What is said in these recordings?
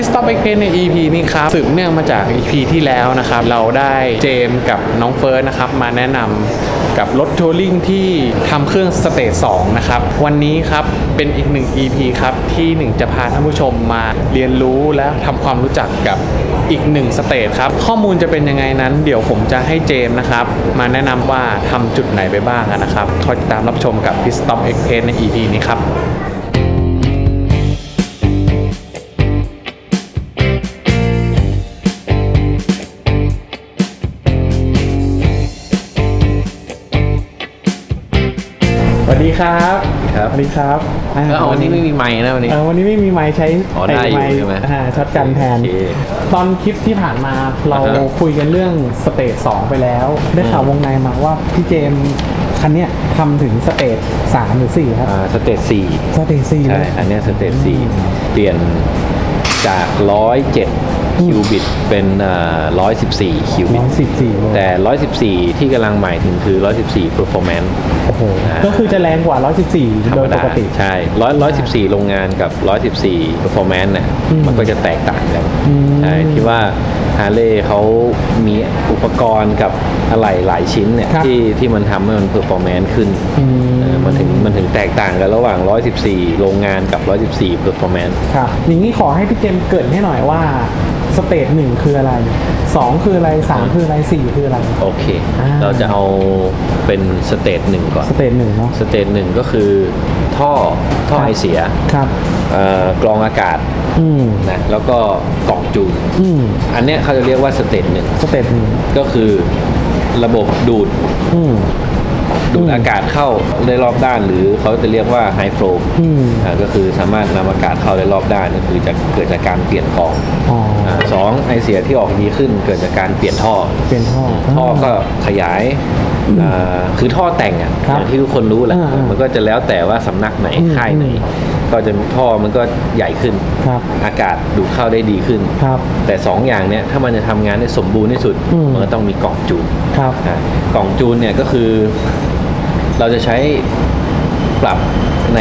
พิสต็อปเอ็กเพใน EP นี้ครับสืบเนื่องมาจาก EP ที่แล้วนะครับ เราได้เจมกับน้องเฟิร์สนะครับมาแนะนำกับรถทัวริงที่ทำเครื่องสเตจ2นะครับ วันนี้ครับเป็นอีกหนึ่ง EP ครับ ที่หนึ่งจะพาท่านผู้ชมมาเรียนรู้และทำความรู้จักกับอีกหนึ่งสเตจครับ ข้อมูลจะเป็นยังไงนั้น เดี๋ยวผมจะให้เจมนะครับ มาแนะนำว่าทำจุดไหนไปบ้างนะครับคอยติดตามรับชมกับ Pit Stop Express ใน EP นี้ครับ ครับครับ สวัสดีครับอ่าแล้ววันนี้ไม่มีไม้นะวันนี้ เออวันนี้ไม่มีไม้ใช้อ๋อได้อยู่ไค์ใช่ไหมอ่าช็อตกันแทน โอเคตอนคลิปที่ผ่านมาเราอ่าฮะคุยกันเรื่องสเตจสองไปแล้ว ได้ข่าววงในมาว่าพี่เจมส์คันเนี้ยทำถึงสเตจสามหรือสี่ครับ อ่าสเตจสี่สเตจสี่เลใช่ยอันเนี้ยสเตจสี่เปลี่ยนจากร้อยเจ็ด คิวบิตเป็นร้อยสิบสี่คิวบิร้ตอยสิบสี่เลยแต่ร้อยสิบสี่ที่กำลังหมายถึงคือร้อยสิบสี่ performance โอ้โหอ่าก็คือจะแรงกว่าร้อยสิบสี่ธรโดรมยปดากติ ใช่ร้อยร้อยสิบสี่โรงงานกับร้อยสิบสี่ performance เนี่ยอืมมันก็จะแตกต่างกันอืมใช่ที่ว่า ฮาร์เลย์เขามีอุปกรณ์กับอะไหล่หลายชิ้นเนี่ยครับ ที่ที่มันทำให้มัน performance ขึ้นอืมเออมันถึงมันถึงแตกต่างกันระหว่าง 114 โรงงานกับ 114 performance ครับอย่างนี้ขอให้พี่เจมส์เกริดให้หน่อยว่าสเตจหนึ่งคืออะไรสองคืออะไรสามคืออะไรสี่คืออะไร โอเค อ่า เราจะเอาเป็นสเตจหนึ่งก่อน สเตจหนึ่งเนาะ สเตจหนึ่งก็คือ ท่อท่อครับไอเสียครับเอ่อกรองอากาศอืมนะแล้วก็กล่องจูน อืมอันเนี้ยเขาจะเรียกว่าสเตจหนึ่งสเตจหนึ่งก็คือระบบดูด อืม ดูดอืมอากาศเข้าได้รอบด้าน หรือเขาจะเรียกว่าไฮโฟลอืมก็คือสามารถนำอากาศเข้าได้รอบด้านก็คือจะเกิดจากการเปลี่ยนกรองอ๋ออ่าสองไอเสียที่ออกดีขึ้นเกิดจากการเปลี่ยนท่อเป็นท่อท่อก็ขยายอ่าคือท่อแต่งอะครัอบย่างที่ทุกคนรู้แหละอ่าอ่ามัมันก็จะแล้วแต่ว่าสำนักไหนอืมค่ายไหนอืมก็จะท่อมันก็ใหญ่ขึ้นครับอากาศดูดเข้าได้ดีขึ้นครับแต่สองอย่างเนี้ยถ้ามันจะทำงานได้สมบูรณ์ที่สุดอืมมันก็ต้องมีกล่องจูนครับอ่ากล่องจูนเนี่ยก็คือ เราจะใช้ปรับใน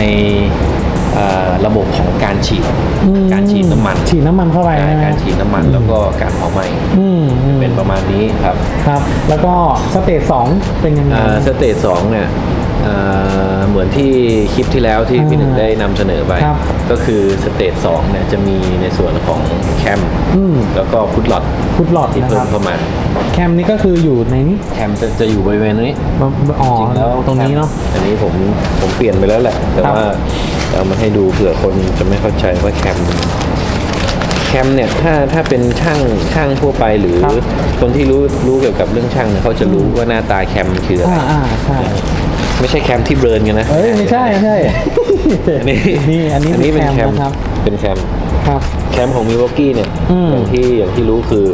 อ่าระบบของการฉีดอืมการฉีดน้ำมัน ฉีดน้ำมันเข้าไปใช่ใช่ไหมการฉีดน้ำมันแล้วก็การเผาไหม้อืมอืมเป็นประมาณนี้ครับ ครับ แล้วก็สเตจสองเป็นยังไงอ่าสเตจสองเนี่ยอ่า เหมือนที่คลิปที่แล้วที่พี่หนึ่งอ่าได้นำเสนอไปครับก็คือสเตจสองเนี่ยจะมีในส่วนของแคมอืมแล้วก็พุทลอตพุทหลอดที่นะเพิ่ครัมบเข้ามา แคมนี่ก็คืออยู่ในนี้แคมจะจะอยู่บริเวณนี้อ๋อจริงแล้วตรงนี้เนาะอันนี้ผมผมเปลี่ยนไปแล้วแหละ แต่ครับว่าเอามาให้ดูเผื่อคนจะไม่เข้าใจว่าแคม แคมเนี่ยถ้าถ้าเป็นช่างช่างทั่วไปหรือครับ คนที่รู้รู้เกี่ยวกับเรื่องช่างเนี่ยเขาจะรู้ว่าหน้าตาแคมคืออะไรอ่าอ่าใช่ไม่ใช่แคมที่เบิร์นกันนะเอ้ยไม่ใช่ไม่ใช่ อันนี้นี่อันนี้อันนี้เป็นแคมนะครับ เป็นแคม ครับ แคมของมิวอกกี้เนี่ยอืม อย่างที่อย่างที่รู้คือ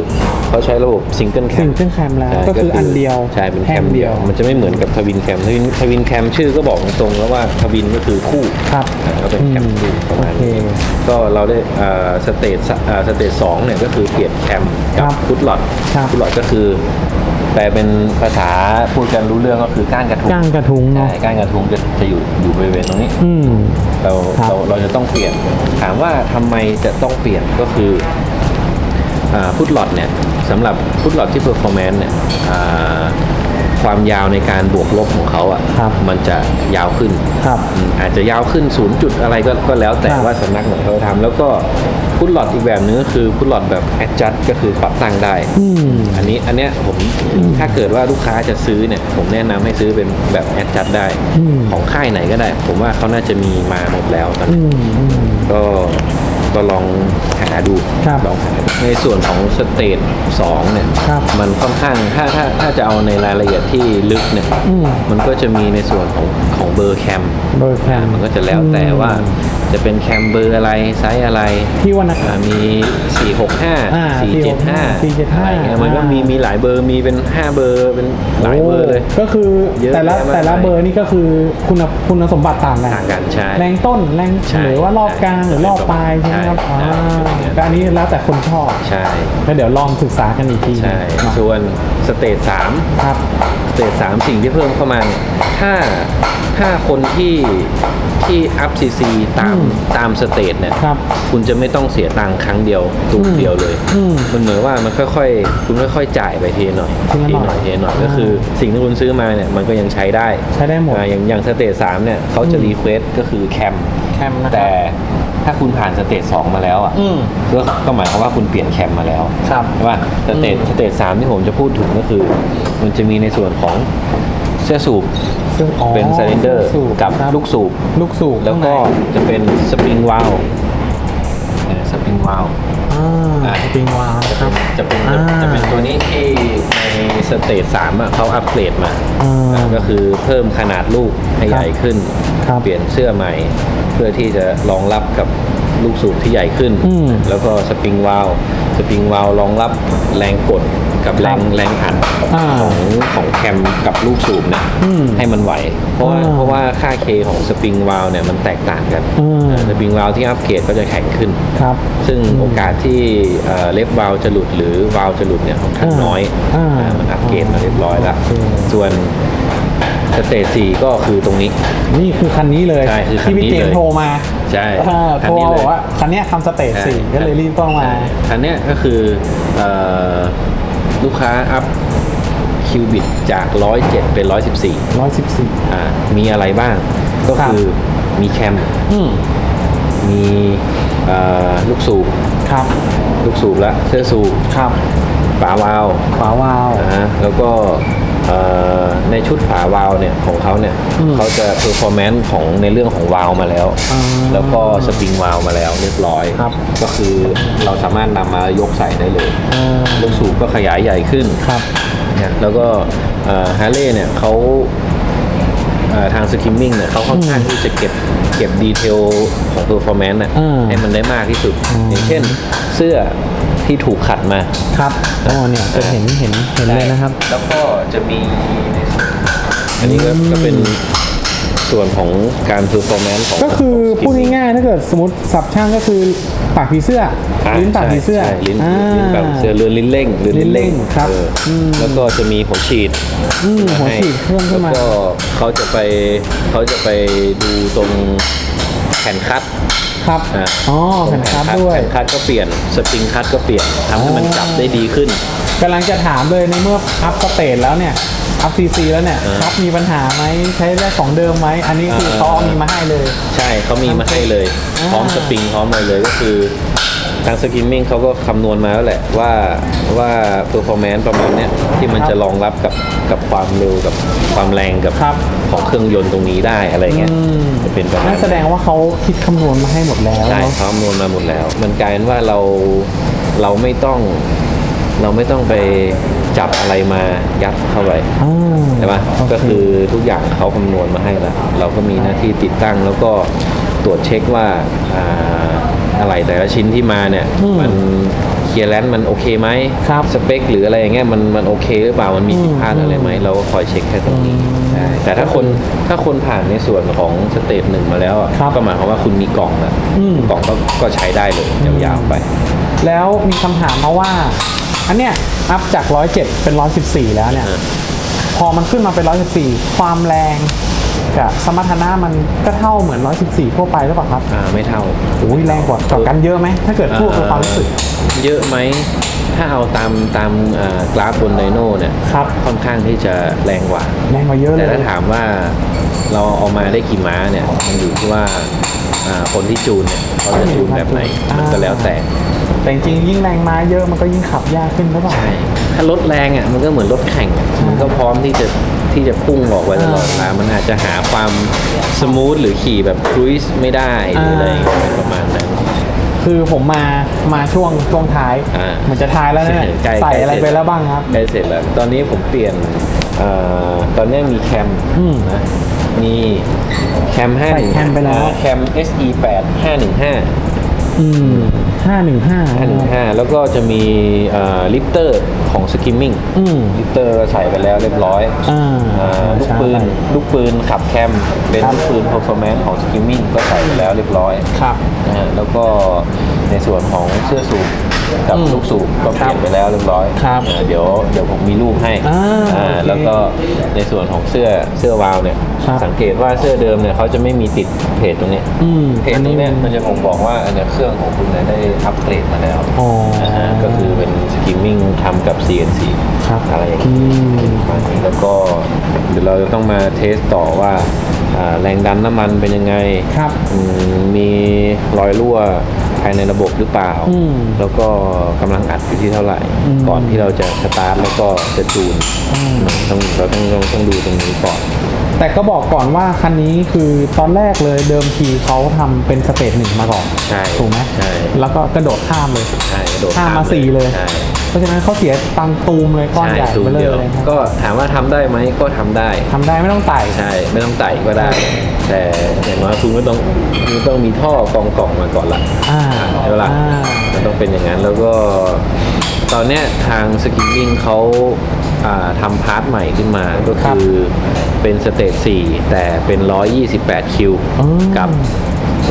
เขาใช้ระบบซิงเกิลแคสิ่มงเครื่องแคมแล้วก็คืออันเดียวใช่เป็นแคมเดียว มันจะไม่เหมือนกับทวินแคมทวินทวินแคมชื่อก็บอกตรงๆแล้วว่าทวินก็คือคู่ครับอ่าก็เป็นแคมคู่ประมาณโอเคนี้ก็เราได้อ่าสเตจอ่าสเตจสองเนี่ยก็คือเปลี่ยนแคมคกัรับบพุทลอดครับพุทลอดก็คือ แปลเป็นภาษาพูดกันรู้เรื่องก็คือก้านกระทุงก้างกระทุงเนาะใช่ก้านกระทุงจะจะอยู่อยู่บริเวณตรงนี้ อืม เราครับเราเราจะต้องเปลี่ยน ถามว่าทำไมจะต้องเปลี่ยนก็คืออาพุทลอดเนี่ยสำหรับพุทลอดที่ performance เนี่ยอ่า ความยาวในการบวกลบของเขาอะครับมันจะยาวขึ้นครับอืมอาจจะยาวขึ้น0จุดอะไรก็ก็แล้วแต่ครับ ว่าสำนักไหนเขาทำแล้วก็พุทลอดอีกแบบนึงก็คือพุทลอดแบบ adjust ก็คือปรับตั้งได้ อืม อันนี้อันเนี้ยผมถ้าเกิดว่าลูกค้าจะซื้อเนี่ย ผมแนะนำให้ซื้อเป็นแบบ adjust ได้ อืม ของค่ายไหนก็ได้ ผมว่าเขาน่าจะมีมาหมดแล้วตอนอืนี้มอืม ก็ ก็ลองหาดูครับลองหาดูในส่วนของสเตจสองเนี่ยครับมันค่อนข้างถ้าถ้าถ้าจะเอาในรายละเอียดที่ลึกเนี่ย อืม มันก็จะมีในส่วนของ ของเบอร์แคมเบอร์แคมมันก็จะแล้วแต่ว่าอืมจะเป็นแคมเบอร์อะไรไซส์อะไรที่วันนะอ่ามี 465อ่า475 475อะไรเงี้ยมันก็มีอ่ามีมีหลายเบอร์มีเป็น 5 เบอร์เป็นหลายเบอร์เลยโก็คือเยอะแต่ละแยะมากแต่ละมายเบอร์นี่ก็คือคุณคุณสมบัติต่างกันต่างกันใช่แรงต้นแรงใช่หรือว่ารอบกลางหรือรอบปลายใช่ไหมครับใช่อ่าใช่ก็อันนี้แล้วแต่คนชอบใช่แล้วเดี๋ยวลองศึกษากันอีกทีใช่เนาะส่วน สเตจสามครับสเตจสามสิ่งที่เพิ่มเข้ามาเนี่ยถ้าถ้าคนที่ที่อัพซีซีตามอืมตามสเตจเนี่ยครับ คุณจะไม่ต้องเสียตังค์ครั้งเดียวตูมอืมเดียวเลยอืมมันเหมือนว่ามันค่อยๆ คุณค่อยๆจ่ายไปทีละหน่อยทีละหน่อยทีละหน่อยอ่าก็คือสิ่งที่คุณซื้อมาเนี่ยมันก็ยังใช้ได้ ใช้ได้หมดอ่าอย่างอย่างสเตจสามเนี่ยเขาจะอืมรีเควสก็คือแคมแคมนะครับแต่ ถ้าคุณผ่านสเตจสองมาแล้วอะอืม ก็ก็หมายความว่าคุณเปลี่ยนแคมมาแล้วครับ ใช่ป่ะสเตจอืมสเตจสามที่ผมจะพูดถึงก็คือ มันจะมีในส่วนของเสื้อสูบซึ่งอ๋อเป็นไซเลนเดอร์สูบกับครับลูกสูบ ลูกสูบแล้วก็ข้างในจะเป็นสปริงวาลสปริงวาล อ่าอ่าสปริงวาล์วครับจะเป็นอ่า จะเป็นตัวนี้ที่ในสเตจสามอะเขาอัปเกรดมาอ่าอ่า ก็คือเพิ่มขนาดลูกให้ใหญ่ขึ้น ครับ เปลี่ยนเสื้อใหม่ เพื่อที่จะรองรับกับลูกสูบที่ใหญ่ขึ้นอืมแล้วก็สปริงวาลสปริงวาลรองรับแรงกดกับแรงครับแรงอัดอ่าของของแคมกับลูกสูบเนี่ยอืมให้มันไหว เพราะว่าอ่าเพราะว่าค่าเคของสปริงวาลเนี่ยมันแตกต่างกันอืมสปริงวาลที่อัปเกรดก็จะแข็งขึ้นครับ ซึ่งโอกาสที่เอ่อเล็บวาลวจะหลุดหรือวาลวจะหลุดเนี่ยค่อนข้างน้อยอ่าอ่ามันอัปเกรดมาเรียบร้อยแล้วโอเคส่วน สเตจสี่ก็คือตรงนี้ นี่คือคันนี้เลยใช่คือคันที่นี้พี่เจมเลยส์โทรมาใช่อ่าคัโทนรนี้มาเลยบอกว่าคันเนี้ยทำสเตจสี่ก็เลยรีบต้องมาใช่คันเนี้ยก็คือเอ่อลูกค้าอัพคิวบิตจาก 107 เป็น 114ร้อยสิบสี่อ่ามีอะไรบ้าง ก็ครับ คือมีแคม อืมมีเอ่อลูกสูบ ครับลูกสูบและเสื้อสูบครับ ฝาวาล์วฝาวาล์ว นะฮะแล้วก็เอ่อ ในชุดฝาวาล์วเนี่ยของเขาเนี่ยอืมเขาจะเพอร์ฟอร์แมนซ์ของในเรื่องของวาล์วมาแล้วอ่าแล้วก็สปริงวาล์วมาแล้วเรียบร้อยครับก็คือเราสามารถนำมายกใส่ได้เลยอ่าลูกสูบก็ขยายใหญ่ขึ้นครับนะแล้วก็ฮาร์เลย์เนี่ยเขาเอ่อทางสกิมมิ่งเนี่ยเขาค่อนข้างที่จะเก็บเก็บดีเทลของเพอร์ฟอร์แมนซ์อืมให้มันได้มากที่สุดอืมอย่างเช่นเสื้อที่ถูกขัดมา ครับอ๋อเนี่ยจะเห็นเห็นเห็นเลยนะครับ แล้วก็จะมีในส่วนอันนี้ก็อืมก็เป็นส่วนของการ performance ของก็คือของพูดง่ายๆถ้าเกิดสมมติสับช่างก็คือปากผีเสื้ออ่าลิ้นปากผีเสื้อใช่ลิ้นอ่า ลิ้นปากผีเสื้อเรือนลิ้นเร่งเรือนลิ้นเร่งลิ้นเร่งครับเอออม แล้วก็จะมีหัวฉีด อืมหัวให้ฉีดเพิ่มขึ้นมา แล้วก็เขาจะไปเขาจะไปดูตรงแผ่นคัด ครับอ่าอ๋อแผ่นคัดด้วยแผ่นคัดก็เปลี่ยนสปริงคัดก็เปลี่ยนทำให้มันอ๋อจับได้ดีขึ้นกำลังจะถามเลยในเมื่ออัพสเตจแล้วเนี่ยอัพซีซีแล้วเนี่ยเออครับมีปัญหาไหมใช้ได้ของเดิมไหมอันนี้คือเออเขาเอามีมาให้เลย ใช่เขามีมาให้เลยอ่าพร้อมสปริงพร้อมอะไรเลยก็คือ ทางสกิมมิ่งเขาก็คำนวณมาแล้วแหละว่าว่าเ e อร์ฟอร์แมนซ์ประมาณเนี้ยที่มันจะรองรับกับกับความเร็วกับความแรงกับครับ ของเครื่องยนต์ตรงนี้ได้อะไรเงี้ยอืมจะเป็นประมาณนั่นแสดงว่าเขาคิดคำนวณมาให้หมดแล้วใช่เนอะเขาคำนวณมาหมดแล้ว มันกลายเป็นว่าเราเราไม่ต้องเราไม่ต้องไปจับอะไรมายัดเข้าไป อ่าใช่ปะโเก็คือทุกอย่างเขาคำนวณมาให้แล้ว เราก็มีหน้าที่ติดตั้งแล้วก็ตรวจเช็คว่าอ่า อะไรแต่ละชิ้นที่มาเนี่ยอืมมันเคลียร์แลนซ์มันโอเคไหมครับสเปคหรืออะไรอย่างเงี้ยมันมันโอเคหรือเปล่ามันมีอืมผิดพลาดอะไรไหมเราก็คอยเช็คแค่ตรงนี้อืมใช่แต่ถ้าคนถ้าคนผ่านในส่วนของสเตจหนึ่งมาแล้วอะครับก็หมายความว่าคุณมีกล่องแล้วอืม กล่องก็ก็ใช้ได้เลยยาวๆไป แล้วมีคำถามมาว่า อันเนี้ยอัพจาก 107 เป็น 114 แล้วเนี่ยอ่าพอมันขึ้นมาเป็น 114 ความแรง กับสมรรถนะมันก็เท่าเหมือน 114 ทั่วไปหรือเปล่าครับอ่าไม่เท่าโอ้ยแรงกว่ากว่ากันเยอะไหม ถ้าเกิดพูดเป็นความรู้สึก เยอะไหม ถ้าเอาตามตามอ่ากราฟบนไดโน่เนี่ยครับค่อนข้างที่จะแรงกว่า แรงกว่าเยอะเลแต่ยถ้าถามว่าเราเอามาได้กี่ม้าเนี่ย มันอยู่ที่ว่าอ่าคนที่จูนเนี่ยเขาจะจูนแบบไหน มันก็แล้วแต่ แต่จริงๆยิ่งแรงม้าเยอะมันก็ยิ่งขับยากขึ้นหรือเปล่าใช่ ถ้ารถแรงอะมันก็เหมือนรถแข่งอะมันก็พร้อมที่จะที่จะพุ่งออกไปตลอดเวลามันอาจจะหาความสมูทหรือขี่แบบครูซไม่ได้หรืออะไรอย่างเงี้ยประมาณนั้น คือผมมามาช่วงช่วงท้ายอ่ามันจะท้ายแล้วเนี่ยใกล้ใส่ใกล้อะไรเสร็จไปแล้วบ้างครับใกล้เสร็จแล้ว ตอนนี้ผมเปลี่ยนเอ่อตอนนี้มีแคมอืมนะมีแคม5ใส่แคมไปแล้ว แคม SE 8 515 อืมห้าหนึ่งห้า515 แล้วก็จะมีลิตเตอร์ของสกิมมิ่งอืม ลิตเตอร์ใส่ไปแล้วเรียบร้อยอ่าอ่าลูกปืน ใช่ ลูกปืนขับแคม เป็นครับลูกปืน performance ของสกิมมิ่งก็ใส่ไปแล้วเรียบร้อยครับ นะฮะแล้วก็ในส่วนของเสื้อสูบ กับอืมลูกสูบก็เปลี่ยนไปแล้วเรียบร้อยครับอ่าเดี๋ยวเดี๋ยวผมมีรูปให้อ่าอ่าโอเคแล้วก็ในส่วนของเสื้อเสื้อวาล์วเนี่ยครับ สังเกตว่าเสื้อเดิมเนี่ยเขาจะไม่มีติดเพจตรงเนี้ย อืมเพจตรงเนี้ยมันจะผมบอกว่าอันเนี้ยเครื่องของคุณเนี่ยได้อัปเกรดมาแล้วอ๋ออ่าฮะก็คือเป็นสกิมมิ่งทำกับ CNC ครับอะไรอย่างอืนี้ม ประมาณนี้แล้วก็เดี๋ยวเราจะต้องมาเทสต่อว่าอ่าแรงดันน้ำมันเป็นยังไงครับอืมมีรอยรั่ว ภายในระบบหรือเปล่าอืมแล้วก็กำลังอัดอยู่ที่เท่าไหร่อืมก่อนที่เราจะสตาร์ทแล้วก็จะจูนอืมต้องเราต้องต้องต้องดูตรงนี้ก่อน แต่ก็บอกก่อนว่าคันนี้คือตอนแรกเลยเดิมทีเขาทำเป็นสเตจหนึ่งมาก่อนใช่ถูกไหมใช่แล้วก็กระโดดข้ามเลยใช่กระโดดข้ามมาสี่เลยใช่เพราะฉะนั้นเขาเสียตังค์ตูมเลยก้อนใช่ใหญ่ตูไปนเลยเดียวเลยครับก็ถามว่าทำได้ไหมก็ทำได้ทำได้ไม่ต้องไต่ใช่ ไม่ต้องไต่ก็ได้ แต่อย่างน้อยคุณก็ต้องคุณต้องมีท่อกองกล่องมาก่อนละอ่าใช่ไหมล่ะอ่า มันต้องเป็นอย่างนั้นแล้วก็ ตอนเนี้ยทางสกิมมิ่งเขาอ่าทำพาร์ทใหม่ขึ้นมาก็คือเป็นสเตจ4แต่เป็น 128 คิวอืมกับ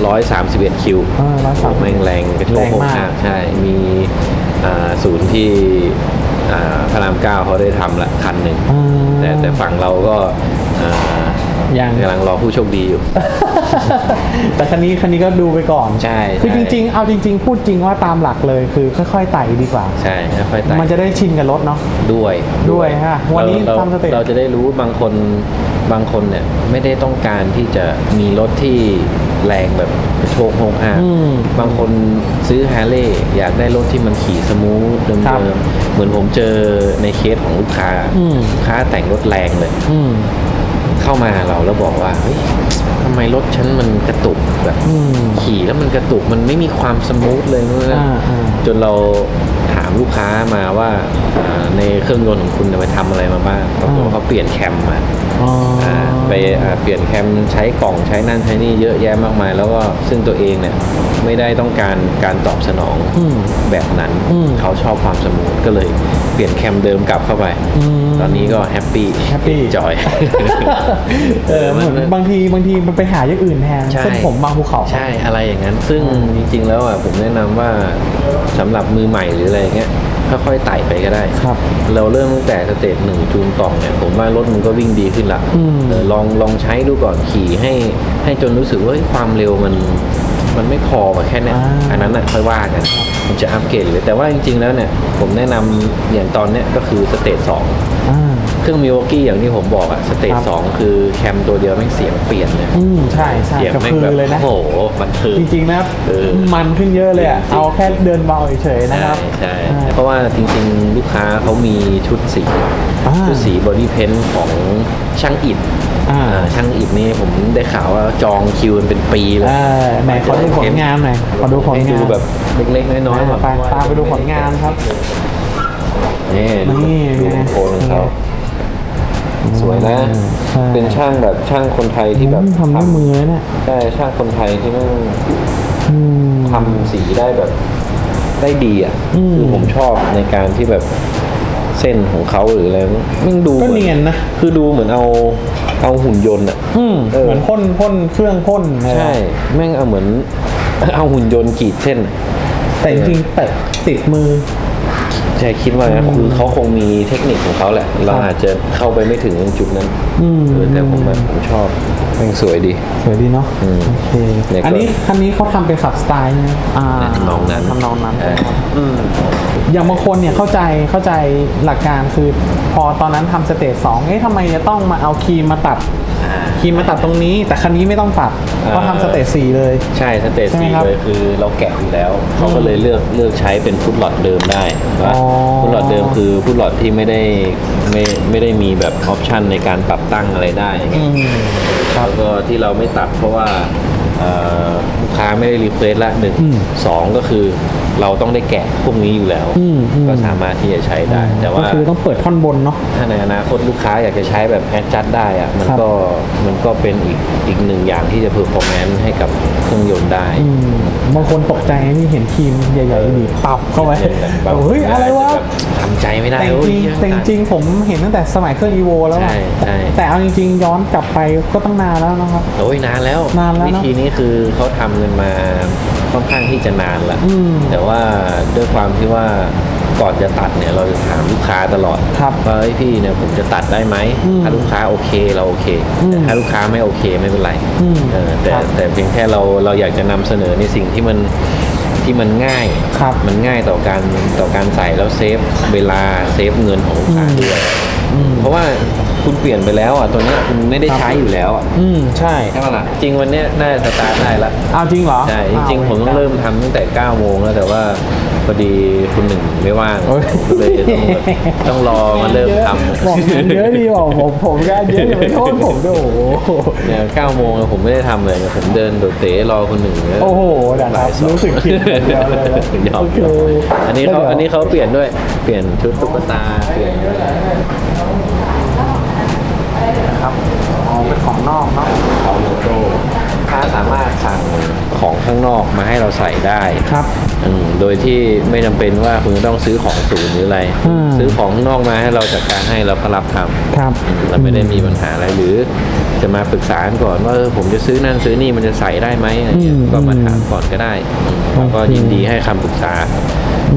131 คิว เออ131แม่งแรงกระโชแรกงโคกมากหักใช่ มีอ่าศูนย์ที่อ่าพระรามเก้าเขาได้ทำละคันหนึ่ง อ่าแต่แต่ฝั่งเราก็อ่า ยังกำลังรอผู้โชคดีอยู่ แต่คันนี้คันนี้ก็ดูไปก่อนใช่คือใช่จริง ๆ เอาจริง ๆ พูดจริงว่าตามหลักเลยคือค่อยๆไต่ดีกว่า ใช่ค่อยๆไต่มันจะได้ชินกับรถเนาะด้วยด้วยฮะวันนี้เราทำสเตจเราจะได้รู้บางคนบางคนเนี่ยไม่ได้ต้องการที่จะมีรถที่แรงแบบกระโชกโฮงอาอืมบางคนซื้อฮาร์เลย์อยากได้รถที่มันขี่สมูทเดิครับมๆเหมือนผมเจอในเคสของลูกค้าอืมลูกค้าแต่งรถแรงเลยอืม เข้ามาหาเราแล้วบอกว่าเฮ้ยทำไมรถฉันมันกระตุกแบบอืมขี่แล้วมันกระตุกมันไม่มีความสมูทเลยนู่นนนอ่าอ่าจนเราถามลูกค้ามาว่าอ่าในเครื่องยนต์ของคุณเนี่ยไปทำอะไรมาบ้างปรากฏว่าเขาเปลี่ยนแคมมาอ๋ออา ไปอ่าเปลี่ยนแคมใช้กล่องใช้นั่นใช้นี่เยอะแยะมากมาย แล้วก็ซึ่งตัวเองเนี่ยไม่ได้ต้องการการตอบสนองอืมแบบนั้นอืมเขาชอบความสมูทก็เลยเปลี่ยนแคมเดิมกลับเข้าไปอืมตอนนี้ก็แฮปปี้ Happy จอยเออเหมือนบางทีบางทีมันไปหาอย่างอื่นแทนใช่เส้นผมบางภูเขาใช่อะไรอย่างนั้น ซึ่งจริง ๆ แล้วอะผมแนะนำว่าสำหรับมือใหม่หรืออะไรเงี้ย ค่อยๆไต่ไปก็ได้ ครับ เราเริ่มตั้งแต่สเตจหนึ่งจูนกล่องเนี่ยผมว่ารถมันก็วิ่งดีขึ้นละอืม เออลองลองใช้ดูก่อนขี่ให้ให้จนรู้สึกว่าเฮ้ยความเร็วมัน มันไม่พอแบบแค่เนี้ยอ่า อันนั้นน่ะค่อยว่ากันมันจะอัปเกรดเลยแต่ว่าจริงๆแล้วเนี่ยผมแนะนำอย่างตอนเนี้ยก็คือสเตจสอง อ่า เครื่องมิวกี้อย่างที่ผมบอกอะสเตจครับ สองคือแคมตัวเดียวแม่งเสียงเปลี่ยนเลยอืมใช่ใช่เสียงกระแม่งพืแบบอเลยนะ โอ้โหมันคือ จริงๆนะเออ มันขึ้นเยอะเลยอะจริงๆเอาแค่เดินเบาเฉยๆนะครับ ใช่อ่าใช่เพราะว่าจริงๆ ลูกค้าเขามีชุดสี อ่าชุดสีบอดี้เพนของช่างอิฐ อ่าอ่าช่างอิฐนี่ผมได้ข่าวว่าจองคิวกันเป็นปีเลยเออไหนขอดูผลงานหน่อยขอดูผลให้งานดูแบบเล็กๆน้อยๆก่อนไปตามไปดูผลงานครับ นี่ดูนี่ดูไง โคนของเขาสวยนะ ใช่ เป็นช่างแบบช่างคนไทยที่แบบอืมทำด้วยมือเนี่ยใช่ช่างคนไทยที่มันอืม ทำสีได้แบบได้ดีอะอืม คือผมชอบในการที่แบบ เส้นของเขาหรืออะไรมันดูก็หมือเนียนนะ คือดูเหมือนเอาเอาหุ่นยนต์อะอืมเออเหมือนพ่นพ่นเครื่องพ่นอะไรใช่ แม่งเอาเหมือนเอาหุ่นยนต์กรีดเส้น แต่จริงๆแต่ติดมือใช่คิดว่านะคือเขาคงมีเทคนิคของเขาแหละ เราครับอาจจะเข้าไปไม่ถึงจุดนั้นอืม เออแต่ผมแบบผมชอบแม่งสวยดี สวยดีเนาะอืมโอเคเนี่ยก็อันนี้คันนี้เขาทำเป็นขับสไตล์นะอ่าทำนองนั้นทำนองนั้นเออนะครับอืมอย่างบางคนเนี่ยเข้าใจเข้าใจหลักการคือพอตอนนั้นทำสเตจสองเอ๊ะทำไมจะต้องมาเอาครีมมาตัดอ่า ครีมมาตัดตรงนี้ แต่คันนี้ไม่ต้องตัดเพราะอ่าทำสเตจสี่เลย ใช่สเตจใช่ไหมสี่ครับเลยคือเราแกะอยู่แล้ว เขาก็เลยเลือกเลือกใช้เป็นฟุตหลอดเดิมได้ว่าอ๋อฟุตหลอดเดิมคือฟุตหลอดที่ไม่ได้ไม่ไม่ได้มีแบบออปชันในการปรับตั้งอะไรได้อืมครับแล้วก็ที่เราไม่ตัดเพราะว่าเอ่อลูกค้าไม่ได้รีเควสละหนึ่งอืมสองก็คือ เราต้องได้แกะพวกนี้อยู่แล้ว อืมอืม ก็สามารถที่จะใช้ได้ แต่ก็ว่า คือต้องเปิดท่อนบนเนาะ ถ้าในอนาคตลูกค้าอยากจะใช้แบบแอดจัดได้อะมันครับก็มันก็เป็นอีกอีกหนึ่งอย่างที่จะเพอร์ฟอร์แมนซ์ให้กับเครื่องยนต์ได้ อืมบางคนตกใจที่เห็นครีมใหญ่ๆดีปับเข้าไปบางเฮ้ย อะไรวะ แบบทำใจไม่ได้แต่จโอ้ยริงเหี้ยแต่จริงๆผมเห็นตั้งแต่สมัยเครื่องอีโวแล้วอะใช่ใช่แต่เอาจริงๆย้อนกลับไปก็ต้องนานแล้วนะครับ โอ้ยนานแล้ว นานแล้ววิเนอะ ธีนี้คือเขาทำกันมา ค่อนข้างที่จะนานละอืมแต่ว่าด้วยความที่ว่าก่อนจะตัดเนี่ยเราจะถามลูกค้าตลอดครับว่าเฮ้ยพี่เนี่ยผมจะตัดได้ไหมอืมถ้าลูกค้าโอเคเราโอเคอืมแต่ถ้าลูกค้าไม่โอเคไม่เป็นไรอืมเออแต่ครับแต่เพียงแค่เราเราอยากจะนำเสนอในสิ่งที่มันที่มันง่ายครับมันง่ายต่อการต่อการใส่แล้วเซฟเวลาเซฟเงินของลูกค้าอืมด้วยอืมเพราะว่า คุณเปลี่ยนไปแล้วอะตัวเนี้ยคุณไม่ได้ครับใช้อยู่แล้วอะอืมใช่ ใช่ไหมล่ะจริงวันเนี้ยน่าจะสตาร์ทได้ละเอาจริงเหรอใช่จริงๆผมต้องเริ่มทำตั้งแต่9โมงแล้วแต่ว่าพอดีคุณหนึ่งไม่ว่างโอ้ย ผมก็เลยต้องแบบต้องรอมาเริ่มทำบอกงานเยอะดีบอกผมผมงานเยอะอย่าไปโทษผมด้วยโอ้โหเนี่ย9โมงอะผมไม่ได้ทำเลยเนี่ยผมเดินโดดเตะรอคุณหนึ่งเนี่ยโอ้โหนะครับบ่ายสองรู้สึกผิดคนเดียวเลยนะยอมโอเคอันนี้เขาแล้วดี๋ยวอันนี้เขาเปลี่ยนด้วย เปลี่ยนชุดตุ๊กตา เปลี่ยน ครับอ๋อเป็ นของนอกเนาะของโลโก้ลูกค้าสามารถสั่งของข้างนอกมาให้เราใส่ได้ครับอืมโดยที่ไม่จำเป็นว่าคุณจะต้องซื้อของศูนย์หรืออะไรอืมซื้อของข้างนอกมาให้เราจัดการให้เราก็รับทำครับอืมเราไม่ได้มีปัญหาอะไรหรือจะมาปรึกษากันก่อนว่าเออผมจะซื้อนั่นซื้อนี่มันจะใส่ได้ไหมอะไรเงี้ยอืมก็มาถามก่อนก็ได้อืมเราก็โอเคยินดีให้คำปรึกษา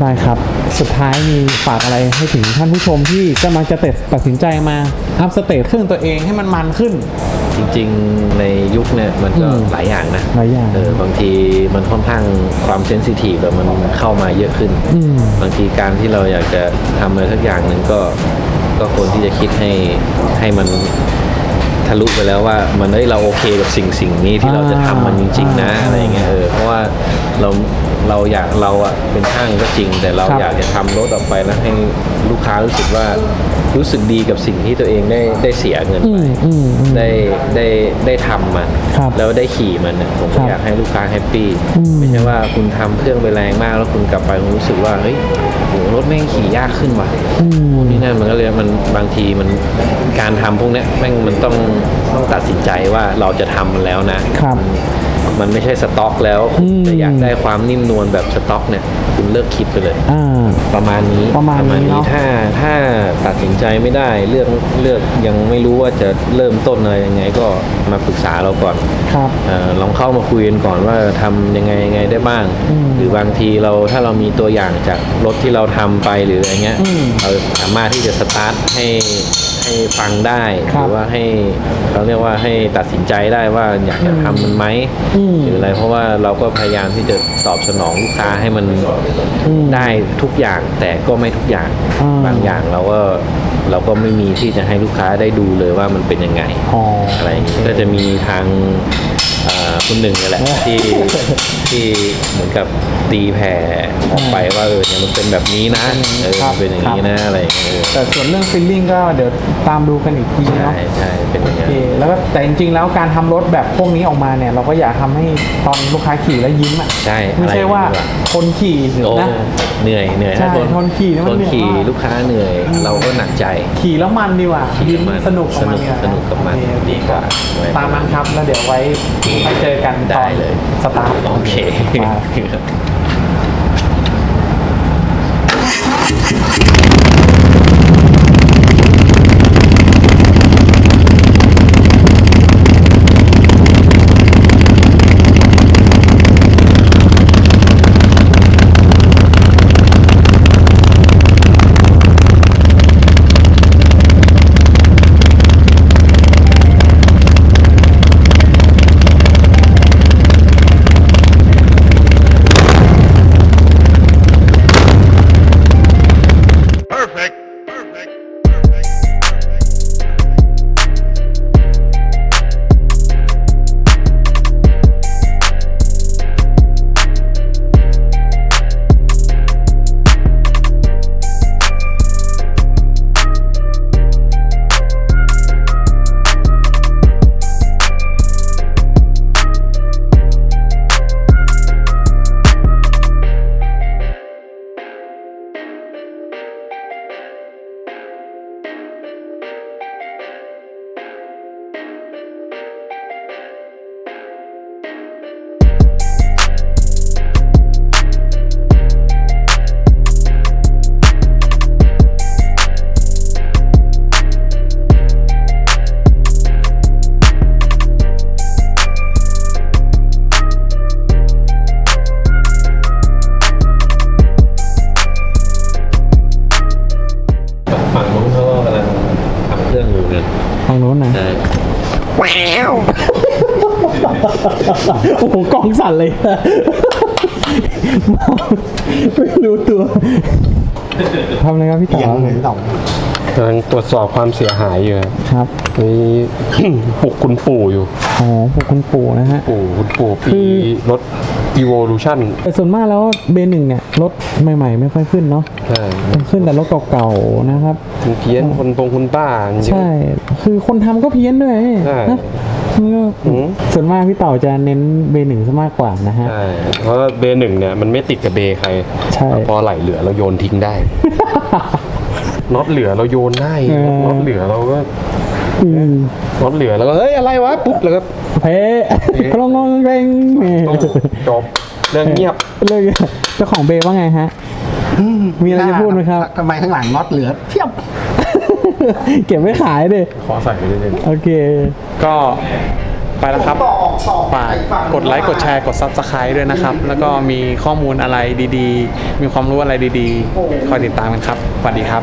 ได้ครับ สุดท้ายมีฝากอะไรให้ถึงท่านผู้ชมที่กำลังจะตัดสินใจมาอัพสเตทเครื่องตัวเองให้มันมันขึ้น จริงๆในยุคเนี่ยมันก็อืมหลายอย่างนะหลายอย่างเออบางทีมันค่อนข้างความเซนซิทีฟแบบมันเข้ามาเยอะขึ้นอืมบางทีการที่เราอยากจะทำอะไรสักอย่างหนึ่งก็ก็ควรที่จะคิดให้ให้มันทะลุไปแล้วว่ามันเอ้ยเราโอเคกับสิ่งสิ่งนี้ที่เราจะทำมันจริง ๆ นะอ่าอะไรเงี้ยเออเพราะว่าเรา เราอยากเราอะเป็นช่างก็จริง แต่เราครับ อยากจะทำรถออกไปแล้วให้ลูกค้ารู้สึกว่ารู้สึกดีกับสิ่งที่ตัวเองได้ได้เสียเงินอืไปมอืมอืม ได้ได้ได้ทำมันครับแล้วได้ขี่มันเนี่ยผมครัก็บอยากให้ลูกค้าแฮปปี้อืม ไม่ใช่ว่าคุณทำเครื่องไปแรงมากแล้วคุณกลับไปคุณรู้สึกว่าเฮ้ยโหรถแม่งขี่ยากขึ้นว่ะ อืม นี่นั่นมันก็เลยมันบางทีมันการทำพวกเนี้ยแม่งมันต้องต้องตัดสินใจว่าเราจะทำมันแล้วนะครับ มันไม่ใช่สต็อกแล้วอืม แต่อยากได้ความนิ่มนวลแบบสต็อกเนี่ยคุณเลิกคิดไปเลย อ่า ประมาณนี้ประมาณนี้เนอะ ถ้าถ้าตัดสินใจไม่ได้เลือกเลือกยังไม่รู้ว่าจะเริ่มต้นอะไรยังไงก็มาปรึกษาเราก่อน ครับ เออลองเข้ามาคุยกันก่อนว่าทำยังไงยังไงได้บ้าง อืมหรือบางทีเราถ้าเรามีตัวอย่างจากรถที่เราทำไปหรืออะไรเงี้ยอืม เราสามารถที่จะสตาร์ทให้ ให้ฟังได้คหรับรือว่าให้เขาเรียกว่าให้ตัดสินใจได้ว่าอยากจะทำมันไหมอืมหรืออะไรเพราะว่าเราก็พยายามที่จะตอบสนองลูกค้าให้มันอืมได้ทุกอย่างแต่ก็ไม่ทุกอย่างอ่าบางอย่างเราก็เราก็ไม่มีที่จะให้ลูกค้าได้ดูเลยว่ามันเป็นยังไงอ๋อออะไรอย่างนี้ก็จะมีทางเอ่อ คุณหนึ่งนี่แหละ ที่ที่เหมือนกับตีแผ่ออกไปว่าเออเนี่ยมันเป็นแบบนี้นะเออครับมันเป็นอย่างนี้นะอะไรอย่างเงี้ยเออแต่ส่วนเรื่องฟิลลิ่งก็เดี๋ยวตามดูกันอีกทีใช่เนาะใช่เป็นอย่างโอเงี้ยเคแล้วก็แต่จริงๆ แล้วการทำรถแบบพวกนี้ออกมาเนี่ย เราก็อยากทำให้ตอนลูกค้าขี่แล้วยิ้มอะใช่ไม่ใช่ว่าอะไรอย่างเงี้ยคนขี่โอ้นะ เหนื่อยเหนื่อยใช่ถ้าคนขี่นี่มันคนเหนื่อยขี่มาก ลูกค้าเหนื่อย เราก็หนักใจ ขี่แล้วมันดีกว่าขี่ยิ้มมันสนุกกับมันสนุกดีว่าสนุกกับมันโอเคดีกว่า ตามนั้นครับแล้วเดี๋ยวไว้ไปเจอกันตได้อนเลย สตาร์ทโอเคครั สั่นเลย ไม่รู้ตัวทำอะไรครับพี่ต่อยังเหมือนสองกำลังตรวจสอบความเสียหายอยู่ครับครับมี ปลุกคุณปู่อยู่ อ๋อพวกคุณปู่นะฮะ ปู่คุณปู่คืปีอรถ evolution แต่ส่วนมากแล้วเบนหนึ่งเนี่ยรถใหม่ๆ ไม่ค่อยขึ้นเนาะใช่จะขึ้นแต่รถเก่าๆนะครับ คุณเพี้ยนคนตรงคุณป้าเยอะใช่ คือคนทำก็เพี้ยนด้วยใช่ นะมันก็อืม ส่วนมากพี่เต่าจะเน้นเบนหนึ่งซะมากกว่านะฮะ ใช่ เพราะว่าเบหนึ่งเนี่ยมันไม่ติดกับเบใครใช่ พอไหลเหลือเราโยนทิ้งได้ น็อตเหลือเราโยนได้ เออ น็อตเหลือเราก็ อืมน็อตเหลือแล้วก็เฮ้ยอะไรวะปุ๊บแล้วก็เพ่ลองลองเร่งต้องจบเรื่องเงียบ เลยเจ้าของเบว่าไงฮะ มีอะไรจะพูดไหมครับ ทำไมข้างหลังน็อตเหลือเพียบ เก็บไว้ขายดิขอใส่ไปเรื่อยโอเค ก็ไปแล้วครับฝากกดไลค์กดแชร์กด Subscribe ด้วยนะครับ แล้วก็มีข้อมูลอะไรดีๆ มีความรู้อะไรดีๆ คอยติดตามกันครับสวัสดีครับ